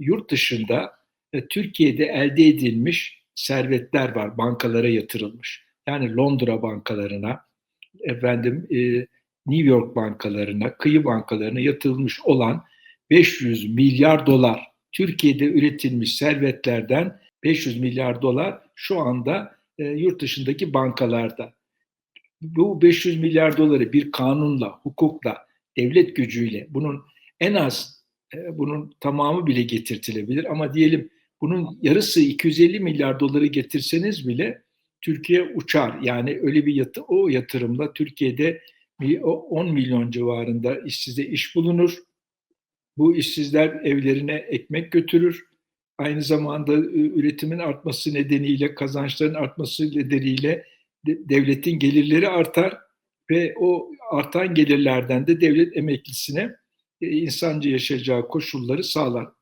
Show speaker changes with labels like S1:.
S1: yurt dışında e, Türkiye'de elde edilmiş servetler var, bankalara yatırılmış. Yani Londra bankalarına, efendim e, New York bankalarına, kıyı bankalarına yatırılmış olan 500 milyar dolar Türkiye'de üretilmiş servetlerden 500 milyar dolar şu anda e, yurt dışındaki bankalarda. Bu 500 milyar doları bir kanunla, hukukla, devlet gücüyle bunun en az bunun tamamı bile getirtilebilir ama diyelim bunun yarısı 250 milyar doları getirseniz bile Türkiye uçar. Yani öyle bir yatı, o yatırımla Türkiye'de 10 milyon civarında işsize iş bulunur. Bu işsizler evlerine ekmek götürür. Aynı zamanda üretimin artması nedeniyle, kazançların artması nedeniyle devletin gelirleri artar ve o artan gelirlerden de devlet emeklisine insancı yaşayacağı koşulları sağlar.